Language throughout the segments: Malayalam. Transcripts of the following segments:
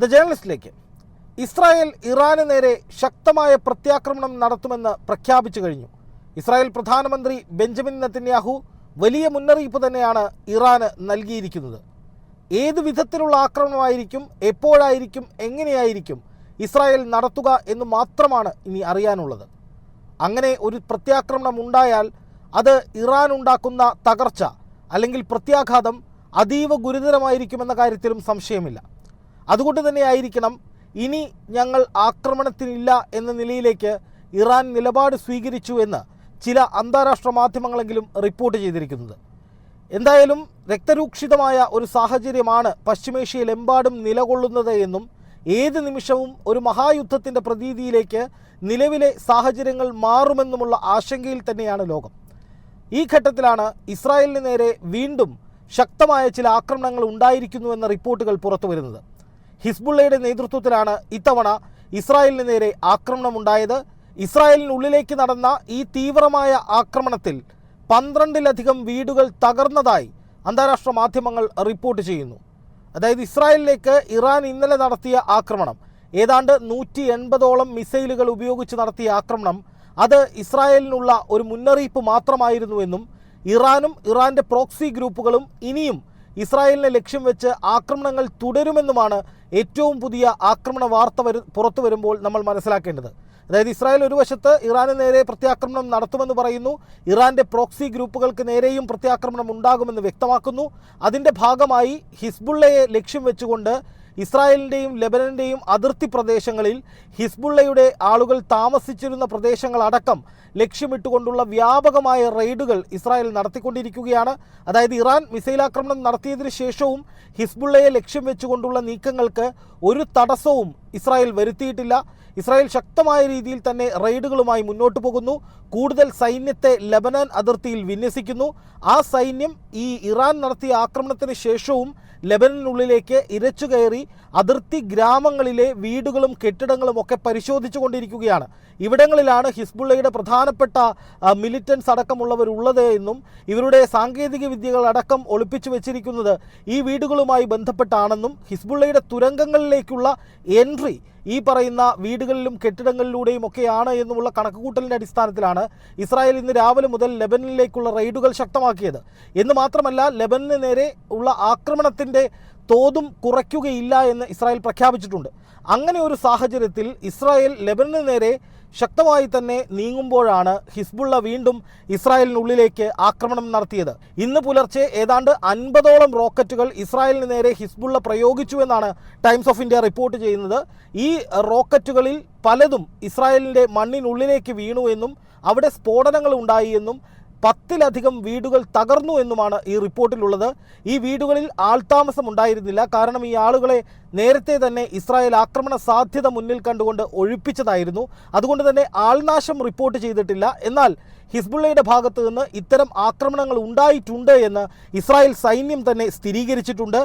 ദ ജേർണലിസ്റ്റിലേക്ക്. ഇസ്രായേൽ ഇറാന് നേരെ ശക്തമായ പ്രത്യാക്രമണം നടത്തുമെന്ന് പ്രഖ്യാപിച്ചു കഴിഞ്ഞു. ഇസ്രായേൽ പ്രധാനമന്ത്രി ബെഞ്ചമിൻ നെത്തന്യാഹു വലിയ മുന്നറിയിപ്പ് തന്നെയാണ് ഇറാന് നൽകിയിരിക്കുന്നത്. ഏത് വിധത്തിലുള്ള ആക്രമണമായിരിക്കും എപ്പോഴായിരിക്കും എങ്ങനെയായിരിക്കും ഇസ്രായേൽ നടത്തുക എന്ന് മാത്രമാണ് ഇനി അറിയാനുള്ളത്. അങ്ങനെ ഒരു പ്രത്യാക്രമണം ഉണ്ടായാൽ അത് ഇറാൻ ഉണ്ടാക്കുന്ന തകർച്ച അല്ലെങ്കിൽ പ്രത്യാഘാതം അതീവ ഗുരുതരമായിരിക്കുമെന്ന കാര്യത്തിലും സംശയമില്ല. അതുകൊണ്ട് തന്നെ ആയിരിക്കണം ഇനി ഞങ്ങൾ ആക്രമണത്തിനില്ല എന്ന നിലയിലേക്ക് ഇറാൻ നിലപാട് സ്വീകരിച്ചു എന്ന് ചില അന്താരാഷ്ട്ര മാധ്യമങ്ങളെങ്കിലും റിപ്പോർട്ട് ചെയ്തിരിക്കുന്നത്. എന്തായാലും രക്തരൂക്ഷിതമായ ഒരു സാഹചര്യമാണ് പശ്ചിമേഷ്യയിലെമ്പാടും നിലകൊള്ളുന്നത് എന്നും ഏത് നിമിഷവും ഒരു മഹായുദ്ധത്തിന്റെ പ്രതീതിയിലേക്ക് നിലവിലെ സാഹചര്യങ്ങൾ മാറുമെന്നുമുള്ള ആശങ്കയിൽ തന്നെയാണ് ലോകം. ഈ ഘട്ടത്തിലാണ് ഇസ്രായേലിന് നേരെ വീണ്ടും ശക്തമായ ചില ആക്രമണങ്ങൾ ഉണ്ടായിരിക്കുന്നുവെന്ന റിപ്പോർട്ടുകൾ പുറത്തു വരുന്നത് ഹിസ്ബുള്ളയുടെ നേതൃത്വത്തിലാണ് ഇത്തവണ ഇസ്രായേലിന് നേരെ ആക്രമണമുണ്ടായത്. ഇസ്രായേലിനുള്ളിലേക്ക് നടന്ന ഈ തീവ്രമായ ആക്രമണത്തിൽ പന്ത്രണ്ടിലധികം വീടുകൾ തകർന്നതായി അന്താരാഷ്ട്ര മാധ്യമങ്ങൾ റിപ്പോർട്ട് ചെയ്യുന്നു. അതായത് ഇസ്രായേലിലേക്ക് ഇറാൻ ഇന്നലെ നടത്തിയ ആക്രമണം ഏതാണ്ട് നൂറ്റി എൺപതോളം മിസൈലുകൾ ഉപയോഗിച്ച് നടത്തിയ ആക്രമണം അത് ഇസ്രായേലിനുള്ള ഒരു മുന്നറിയിപ്പ് മാത്രമായിരുന്നുവെന്നും ഇറാനും ഇറാന്റെ പ്രോക്സി ഗ്രൂപ്പുകളും ഇനിയും ഇസ്രായേലിനെ ലക്ഷ്യം വെച്ച് ആക്രമണങ്ങൾ തുടരുമെന്നുമാണ് ഏറ്റവും പുതിയ ആക്രമണ വാർത്ത വരു പുറത്തു വരുമ്പോൾ നമ്മൾ മനസ്സിലാക്കേണ്ടത്. അതായത് ഇസ്രായേൽ ഒരു വശത്ത് ഇറാന് നേരെ പ്രത്യാക്രമണം നടത്തുമെന്ന് പറയുന്നു ഇറാന്റെ പ്രോക്സി ഗ്രൂപ്പുകൾക്ക് നേരെയും പ്രത്യാക്രമണം ഉണ്ടാകുമെന്ന് വ്യക്തമാക്കുന്നു. അതിന്റെ ഭാഗമായി ഹിസ്ബുള്ളയെ ലക്ഷ്യം വെച്ചുകൊണ്ട് ഇസ്രായേലിന്റെയും ലെബനന്റെയും അതിർത്തി പ്രദേശങ്ങളിൽ ഹിസ്ബുള്ളയുടെ ആളുകൾ താമസിച്ചിരുന്ന പ്രദേശങ്ങളടക്കം ലക്ഷ്യമിട്ടുകൊണ്ടുള്ള വ്യാപകമായ റെയ്ഡുകൾ ഇസ്രായേൽ നടത്തിക്കൊണ്ടിരിക്കുകയാണ്. അതായത് ഇറാൻ മിസൈൽ ആക്രമണം നടത്തിയതിനു ശേഷവും ഹിസ്ബുള്ളയെ ലക്ഷ്യം വെച്ചുകൊണ്ടുള്ള നീക്കങ്ങൾക്ക് ഒരു തടസ്സവും ഇസ്രായേൽ വരുത്തിയിട്ടില്ല. ഇസ്രായേൽ ശക്തമായ രീതിയിൽ തന്നെ റെയ്ഡുകളുമായി മുന്നോട്ട് പോകുന്നു. കൂടുതൽ സൈന്യത്തെ ലബനാൻ അതിർത്തിയിൽ വിന്യസിക്കുന്നു. ആ സൈന്യം ഈ ഇറാൻ നടത്തിയ ആക്രമണത്തിന് ശേഷവും ലെബനനുള്ളിലേക്ക് ഇരച്ചു കയറി അതിർത്തി ഗ്രാമങ്ങളിലെ വീടുകളും കെട്ടിടങ്ങളും ഒക്കെ പരിശോധിച്ചു കൊണ്ടിരിക്കുകയാണ് ഇവിടങ്ങളിലാണ് ഹിസ്ബുള്ളയുടെ പ്രധാനപ്പെട്ട മിലിറ്റൻസ് അടക്കമുള്ളവർ ഉള്ളത് എന്നും ഇവരുടെ സാങ്കേതിക വിദ്യകൾ അടക്കം ഒളിപ്പിച്ചു വെച്ചിരിക്കുന്നത് ഈ വീടുകളുമായി ബന്ധപ്പെട്ടാണെന്നും ഹിസ്ബുള്ളയുടെ തുരങ്കങ്ങളിലേക്കുള്ള എൻട്രി ഈ പറയുന്ന വീടുകളിലും കെട്ടിടങ്ങളിലൂടെയും ഒക്കെയാണ് എന്നുമുള്ള കണക്കുകൂട്ടലിന്റെ അടിസ്ഥാനത്തിലാണ് ഇസ്രായേൽ ഇന്ന് രാവിലെ മുതൽ ലെബനിലേക്കുള്ള റെയ്ഡുകൾ ശക്തമാക്കിയത്. എന്ന് മാത്രമല്ല ലെബനിന് നേരെ ഉള്ള ആക്രമണത്തിന്റെ തോതും കുറയ്ക്കുകയില്ല എന്ന് ഇസ്രായേൽ പ്രഖ്യാപിച്ചിട്ടുണ്ട്. അങ്ങനെ ഒരു സാഹചര്യത്തിൽ ഇസ്രായേൽ ലെബനിന് നേരെ ശക്തമായി തന്നെ നീങ്ങുമ്പോഴാണ് ഹിസ്ബുള്ള വീണ്ടും ഇസ്രായേലിനുള്ളിലേക്ക് ആക്രമണം നടത്തിയത്. ഇന്ന് പുലർച്ചെ ഏതാണ്ട് അൻപതോളം റോക്കറ്റുകൾ ഇസ്രായേലിന് നേരെ ഹിസ്ബുള്ള പ്രയോഗിച്ചു എന്നാണ് ടൈംസ് ഓഫ് ഇന്ത്യ റിപ്പോർട്ട് ചെയ്യുന്നത്. ഈ റോക്കറ്റുകളിൽ പലതും ഇസ്രായേലിന്റെ മണ്ണിനുള്ളിലേക്ക് വീണു എന്നും അവിടെ സ്ഫോടനങ്ങൾ ഉണ്ടായി എന്നും പത്തിലധികം വീടുകൾ തകർന്നു എന്നുമാണ് ഈ റിപ്പോർട്ടിലുള്ളത്. ഈ വീടുകളിൽ ആൾതാമസം ഉണ്ടായിരുന്നില്ല കാരണം ഈ ആളുകളെ നേരത്തെ തന്നെ ഇസ്രായേൽ ആക്രമണ സാധ്യത മുന്നിൽ കണ്ടുകൊണ്ട് ഒഴിപ്പിച്ചതായിരുന്നു. അതുകൊണ്ട് തന്നെ ആൾനാശം റിപ്പോർട്ട് ചെയ്തിട്ടില്ല. എന്നാൽ ഹിസ്ബുള്ളയുടെ ഭാഗത്ത് നിന്ന് ഇത്തരം ആക്രമണങ്ങൾ ഉണ്ടായിട്ടുണ്ട് എന്ന് ഇസ്രായേൽ സൈന്യം തന്നെ സ്ഥിരീകരിച്ചിട്ടുണ്ട്.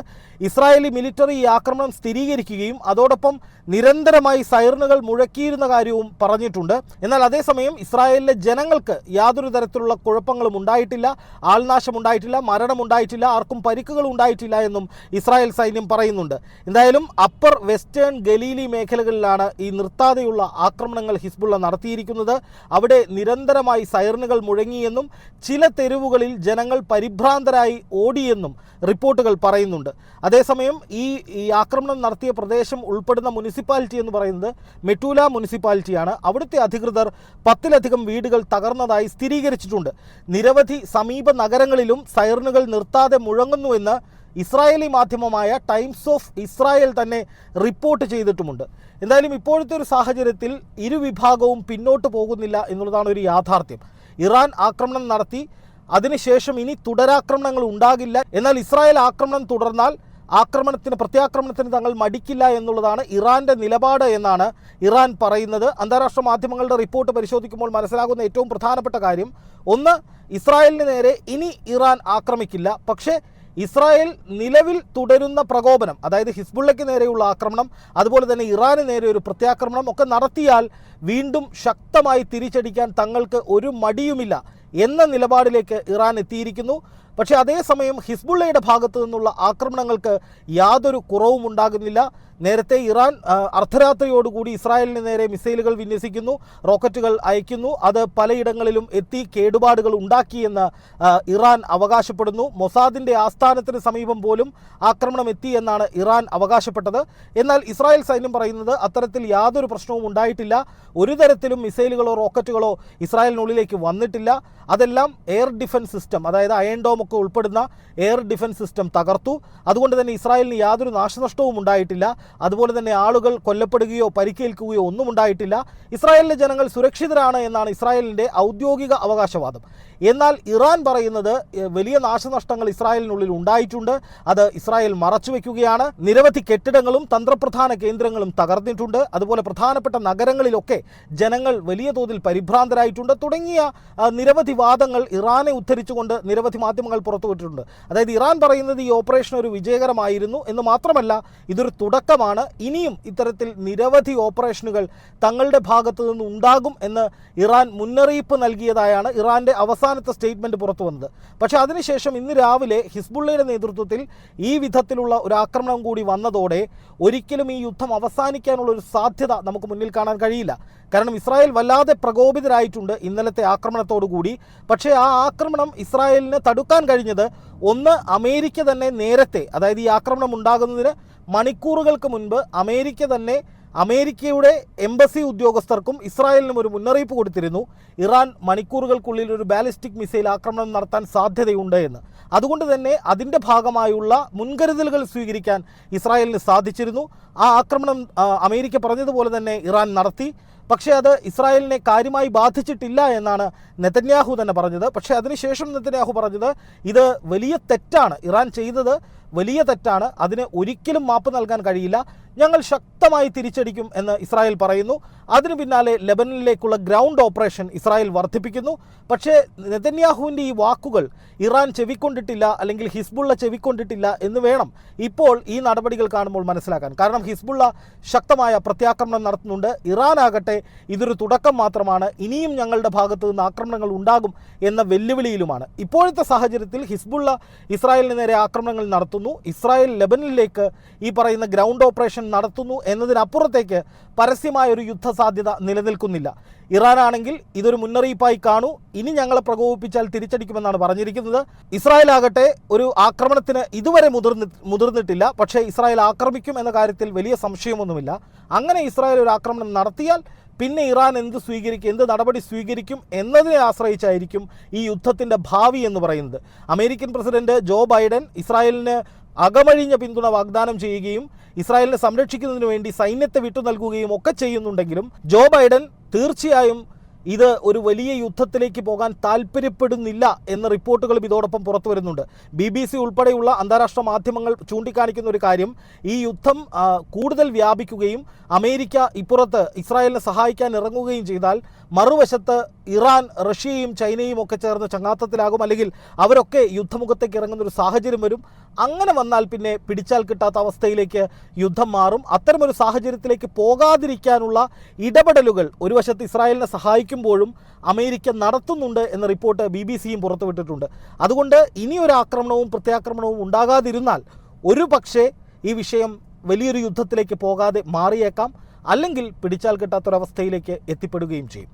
ഇസ്രായേലി മിലിറ്ററി ഈ ആക്രമണം സ്ഥിരീകരിക്കുകയും അതോടൊപ്പം നിരന്തരമായി സൈറനുകൾ മുഴക്കിയിരുന്ന കാര്യവും പറഞ്ഞിട്ടുണ്ട്. എന്നാൽ അതേസമയം ഇസ്രായേലിലെ ജനങ്ങൾക്ക് യാതൊരു തരത്തിലുള്ള കുഴപ്പങ്ങളും ഉണ്ടായിട്ടില്ല. ആൾനാശം ഉണ്ടായിട്ടില്ല മരണം ഉണ്ടായിട്ടില്ല ആർക്കും പരിക്കുകൾ ഉണ്ടായിട്ടില്ല എന്നും ഇസ്രായേൽ സൈന്യം പറയുന്നുണ്ട്. എന്തായാലും അപ്പർ വെസ്റ്റേൺ ഗലീലി മേഖലകളിലാണ് ഈ നിർത്താതെയുള്ള ആക്രമണങ്ങൾ ഹിസ്ബുള്ള നടത്തിയിരിക്കുന്നത്. അവിടെ നിരന്തരമായി സൈറനുകൾ മുഴങ്ങിയെന്നും ചില തെരുവുകളിൽ ജനങ്ങൾ പരിഭ്രാന്തരായി ഓടിയെന്നും റിപ്പോർട്ടുകൾ പറയുന്നുണ്ട്. അതേസമയം ഈ ഈ ആക്രമണം നടത്തിയ പ്രദേശം ഉൾപ്പെടുന്ന മുനിസിപ്പാലിറ്റി എന്ന് പറയുന്നത് മെറ്റൂല മുനിസിപ്പാലിറ്റിയാണ്. അവിടുത്തെ അധികൃതർ പത്തിലധികം വീടുകൾ തകർന്നതായി സ്ഥിരീകരിച്ചിട്ടുണ്ട്. നിരവധി സമീപ നഗരങ്ങളിലും സൈറനുകൾ നിർത്താതെ മുഴങ്ങുന്നുവെന്ന് ഇസ്രായേലി മാധ്യമമായ ടൈംസ് ഓഫ് ഇസ്രായേൽ തന്നെ റിപ്പോർട്ട് ചെയ്തിട്ടുമുണ്ട്. എന്തായാലും ഇപ്പോഴത്തെ ഒരു സാഹചര്യത്തിൽ ഇരുവിഭാഗവും പിന്നോട്ട് പോകുന്നില്ല എന്നുള്ളതാണ് ഒരു യാഥാർത്ഥ്യം. ഇറാൻ ആക്രമണം നടത്തി അതിനുശേഷം ഇനി തുടരാക്രമണങ്ങൾ ഉണ്ടാകില്ല. എന്നാൽ ഇസ്രായേൽ ആക്രമണം തുടർന്നാൽ ആക്രമണത്തിന് പ്രത്യാക്രമണത്തിന് തങ്ങൾ മടിക്കില്ല എന്നുള്ളതാണ് ഇറാന്റെ നിലപാട് എന്നാണ് ഇറാൻ പറയുന്നത്. അന്താരാഷ്ട്ര മാധ്യമങ്ങളുടെ റിപ്പോർട്ട് പരിശോധിക്കുമ്പോൾ മനസ്സിലാകുന്ന ഏറ്റവും പ്രധാനപ്പെട്ട കാര്യം ഒന്ന് ഇസ്രായേലിന് നേരെ ഇനി ഇറാൻ ആക്രമിക്കില്ല. പക്ഷേ ഇസ്രായേൽ നിലവിൽ തുടരുന്ന പ്രകോപനം അതായത് ഹിസ്ബുള്ളയ്ക്ക് നേരെയുള്ള ആക്രമണം അതുപോലെ തന്നെ ഇറാന് നേരെ ഒരു പ്രത്യാക്രമണം ഒക്കെ നടത്തിയാൽ വീണ്ടും ശക്തമായി തിരിച്ചടിക്കാൻ തങ്ങൾക്ക് ഒരു മടിയുമില്ല. എന്ന നിലപാടിലേക്ക് ഇറാൻ എത്തിയിരിക്കുന്നു. പക്ഷേ അതേസമയം ഹിസ്ബുള്ളയുടെ ഭാഗത്തു നിന്നുള്ള ആക്രമണങ്ങൾക്ക് യാതൊരു കുറവും ഉണ്ടാകുന്നില്ല. നേരത്തെ ഇറാൻ അർദ്ധരാത്രിയോടുകൂടി ഇസ്രായേലിന് നേരെ മിസൈലുകൾ വിന്യസിക്കുന്നു റോക്കറ്റുകൾ അയക്കുന്നു. അത് പലയിടങ്ങളിലും എത്തി കേടുപാടുകൾ ഉണ്ടാക്കിയെന്ന് ഇറാൻ അവകാശപ്പെടുന്നു. മൊസാദിന്റെ ആസ്ഥാനത്തിന് സമീപം പോലും ആക്രമണം എത്തി എന്നാണ് ഇറാൻ അവകാശപ്പെട്ടത്. എന്നാൽ ഇസ്രായേൽ സൈന്യം പറയുന്നത് അത്തരത്തിൽ യാതൊരു പ്രശ്നവും ഉണ്ടായിട്ടില്ല. ഒരു തരത്തിലും മിസൈലുകളോ റോക്കറ്റുകളോ ഇസ്രായേലിനുള്ളിലേക്ക് വന്നിട്ടില്ല. അതെല്ലാം എയർ ഡിഫൻസ് സിസ്റ്റം അതായത് അയൺ ഡോം ഒക്കെ ഉൾപ്പെടുന്ന എയർ ഡിഫൻസ് സിസ്റ്റം തകർത്തു. അതുകൊണ്ട് തന്നെ ഇസ്രായേലിന് യാതൊരു നാശനഷ്ടവും ഉണ്ടായിട്ടില്ല. അതുപോലെ തന്നെ ആളുകൾ കൊല്ലപ്പെടുകയോ പരിക്കേൽക്കുകയോ ഒന്നും ഉണ്ടായിട്ടില്ല. ഇസ്രായേലിലെ ജനങ്ങൾ സുരക്ഷിതരാണ് എന്നാണ് ഇസ്രായേലിന്റെ ഔദ്യോഗിക അവകാശവാദം. എന്നാൽ ഇറാൻ പറയുന്നത് വലിയ നാശനഷ്ടങ്ങൾ ഇസ്രായേലിനുള്ളിൽ ഉണ്ടായിട്ടുണ്ട്. അത് ഇസ്രായേൽ മറച്ചുവെക്കുകയാണ് നിരവധി കെട്ടിടങ്ങളും തന്ത്രപ്രധാന കേന്ദ്രങ്ങളും തകർന്നിട്ടുണ്ട്. അതുപോലെ പ്രധാനപ്പെട്ട നഗരങ്ങളിലൊക്കെ ജനങ്ങൾ വലിയ തോതിൽ പരിഭ്രാന്തരായിട്ടുണ്ട്. തുടങ്ങിയ നിരവധി വാദങ്ങൾ ഇറാനെ ഉദ്ധരിച്ചുകൊണ്ട് നിരവധി മാധ്യമങ്ങൾ പുറത്തുവിട്ടിട്ടുണ്ട്. അതായത് ഇറാൻ പറയുന്നത് ഈ ഓപ്പറേഷൻ ഒരു വിജയകരമായിരുന്നു എന്ന് മാത്രമല്ല ഇതൊരു തുടക്കമാണ്. ഇനിയും ഇത്തരത്തിൽ നിരവധി ഓപ്പറേഷനുകൾ തങ്ങളുടെ ഭാഗത്തു നിന്ന് ഉണ്ടാകും എന്ന് ഇറാൻ മുന്നറിയിപ്പ് നൽകിയതായാണ് ഇറാന്റെ അവസാനത്തെ സ്റ്റേറ്റ്മെന്റ് പുറത്തു വന്നത്. പക്ഷേ അതിനുശേഷം ഇന്ന് രാവിലെ ഹിസ്ബുള്ളയുടെ നേതൃത്വത്തിൽ ഈ വിധത്തിലുള്ള ഒരു ആക്രമണം കൂടി വന്നതോടെ ഒരിക്കലും ഈ യുദ്ധം അവസാനിക്കാനുള്ള ഒരു സാധ്യത നമുക്ക് മുന്നിൽ കാണാൻ കഴിയില്ല. കാരണം ഇസ്രായേൽ വല്ലാതെ പ്രകോപിതരായിട്ടുണ്ട് ഇന്നലത്തെ ആക്രമണത്തോടുകൂടി പക്ഷേ ആ ആക്രമണം ഇസ്രായേലിന് തടുക്കാൻ കഴിഞ്ഞത് ഒന്ന് അമേരിക്ക തന്നെ നേരത്തെ അതായത് ഈ ആക്രമണം ഉണ്ടാകുന്നതിന് മണിക്കൂറുകൾക്ക് മുൻപ് അമേരിക്ക തന്നെ അമേരിക്കയുടെ എംബസി ഉദ്യോഗസ്ഥർക്കും ഇസ്രായേലിനും ഒരു മുന്നറിയിപ്പ് കൊടുത്തിരുന്നു. ഇറാൻ മണിക്കൂറുകൾക്കുള്ളിൽ ഒരു ബാലിസ്റ്റിക് മിസൈൽ ആക്രമണം നടത്താൻ സാധ്യതയുണ്ട് എന്ന്. അതുകൊണ്ട് തന്നെ അതിന്റെ ഭാഗമായുള്ള മുൻകരുതലുകൾ സ്വീകരിക്കാൻ ഇസ്രായേലിന് സാധിച്ചിരുന്നു. ആ ആക്രമണം അമേരിക്ക പറഞ്ഞതുപോലെ തന്നെ ഇറാൻ നടത്തി. പക്ഷേ അത് ഇസ്രായേലിനെ കാര്യമായി ബാധിച്ചിട്ടില്ല എന്നാണ് നെതന്യാഹു തന്നെ പറഞ്ഞത്. പക്ഷേ അതിനുശേഷം നെതന്യാഹു പറഞ്ഞത് ഇത് വലിയ തെറ്റാണ്. ഇറാൻ ചെയ്തത് വലിയ തെറ്റാണ്. അതിന് ഒരിക്കലും മാപ്പ് നൽകാൻ കഴിയില്ല. ഞങ്ങൾ ശക്തമായി തിരിച്ചടിക്കും എന്ന് ഇസ്രായേൽ പറയുന്നു. അതിനു പിന്നാലെ ലെബനനിലേക്കുള്ള ഗ്രൗണ്ട് ഓപ്പറേഷൻ ഇസ്രായേൽ വർദ്ധിപ്പിക്കുന്നു. പക്ഷേ നെതന്യാഹുവിന്റെ ഈ വാക്കുകൾ ഇറാൻ ചെവിക്കൊണ്ടിട്ടില്ല അല്ലെങ്കിൽ ഹിസ്ബുള്ള ചെവിക്കൊണ്ടിട്ടില്ല എന്ന് വേണം ഇപ്പോൾ ഈ നടപടികൾ കാണുമ്പോൾ മനസ്സിലാക്കാൻ. കാരണം ഹിസ്ബുള്ള ശക്തമായ പ്രത്യാക്രമണം നടത്തുന്നുണ്ട്. ഇറാൻ ആകട്ടെ ഇതൊരു തുടക്കം മാത്രമാണ്. ഇനിയും ഞങ്ങളുടെ ഭാഗത്ത് നിന്ന് ആക്രമണങ്ങൾ ഉണ്ടാകും എന്ന വെല്ലുവിളിയിലുമാണ്. ഇപ്പോഴത്തെ സാഹചര്യത്തിൽ ഹിസ്ബുള്ള ഇസ്രായേലിന് നേരെ ആക്രമണങ്ങൾ നടത്തുന്നു. ഇസ്രായേൽ ലെബനിലേക്ക് ഈ പറയുന്ന ഗ്രൗണ്ട് ഓപ്പറേഷൻ നടത്തുന്നു എന്നതിനപ്പുറത്തേക്ക് പരസ്യമായ ഒരു യുദ്ധ സാധ്യത നിലനിൽക്കുന്നില്ല. ഇറാനാണെങ്കിൽ ഇതൊരു മുന്നറിയിപ്പായി കാണൂ. ഇനി ഞങ്ങളെ പ്രകോപിപ്പിച്ചാൽ തിരിച്ചടിക്കുമെന്നാണ് പറഞ്ഞിരിക്കുന്നത്. ഇസ്രായേൽ ആകട്ടെ ഒരു ആക്രമണത്തിന് ഇതുവരെ മുതിർന്നി മുതിർന്നിട്ടില്ല. പക്ഷേ ഇസ്രായേൽ ആക്രമിക്കും എന്ന കാര്യത്തിൽ വലിയ സംശയമൊന്നുമില്ല. അങ്ങനെ ഇസ്രായേൽ ഒരു ആക്രമണം നടത്തിയാൽ പിന്നെ ഇറാൻ എന്ത് സ്വീകരിക്കും എന്ത് നടപടി സ്വീകരിക്കും എന്നതിനെ ആശ്രയിച്ചായിരിക്കും ഈ യുദ്ധത്തിന്റെ ഭാവി എന്ന് പറയുന്നത്. അമേരിക്കൻ പ്രസിഡന്റ് ജോ ബൈഡൻ ഇസ്രായേലിന് അകമഴിഞ്ഞ പിന്തുണ വാഗ്ദാനം ചെയ്യുകയും ഇസ്രായേലിനെ സംരക്ഷിക്കുന്നതിന് വേണ്ടി സൈന്യത്തെ വിട്ടു നൽകുകയും ഒക്കെ ചെയ്യുന്നുണ്ടെങ്കിലും ജോ ബൈഡൻ തീർച്ചയായും ഇത് ഒരു വലിയ യുദ്ധത്തിലേക്ക് പോകാൻ താല്പര്യപ്പെടുന്നില്ല എന്ന റിപ്പോർട്ടുകളും ഇതോടൊപ്പം പുറത്തു വരുന്നുണ്ട്. ബി ബി സി ഉൾപ്പെടെയുള്ള അന്താരാഷ്ട്ര മാധ്യമങ്ങൾ ചൂണ്ടിക്കാണിക്കുന്ന ഒരു കാര്യം ഈ യുദ്ധം കൂടുതൽ വ്യാപിക്കുകയും അമേരിക്ക ഇപ്പുറത്ത് ഇസ്രായേലിനെ സഹായിക്കാൻ ഇറങ്ങുകയും ചെയ്താൽ മറുവശത്ത് ഇറാൻ റഷ്യയും ചൈനയും ഒക്കെ ചേർന്ന് ചങ്ങാത്തത്തിലാകും. അല്ലെങ്കിൽ അവരൊക്കെ യുദ്ധമുഖത്തേക്ക് ഇറങ്ങുന്ന ഒരു സാഹചര്യം വരും. അങ്ങനെ വന്നാൽ പിന്നെ പിടിച്ചാൽ കിട്ടാത്ത അവസ്ഥയിലേക്ക് യുദ്ധം മാറും. അത്തരമൊരു സാഹചര്യത്തിലേക്ക് പോകാതിരിക്കാനുള്ള ഇടപെടലുകൾ ഒരു വശത്ത് ഇസ്രായേലിനെ സഹായിക്കുമ്പോഴും അമേരിക്ക നടത്തുന്നുണ്ട് എന്ന റിപ്പോർട്ട് ബി ബി സിയും പുറത്തുവിട്ടിട്ടുണ്ട്. അതുകൊണ്ട് ഇനിയൊരു ആക്രമണവും പ്രത്യാക്രമണവും ഉണ്ടാകാതിരുന്നാൽ ഒരു പക്ഷേ ഈ വിഷയം വലിയൊരു യുദ്ധത്തിലേക്ക് പോകാതെ മാറിയേക്കാം. അല്ലെങ്കിൽ പിടിച്ചാൽ കിട്ടാത്തൊരവസ്ഥയിലേക്ക് എത്തിപ്പെടുകയും ചെയ്യും.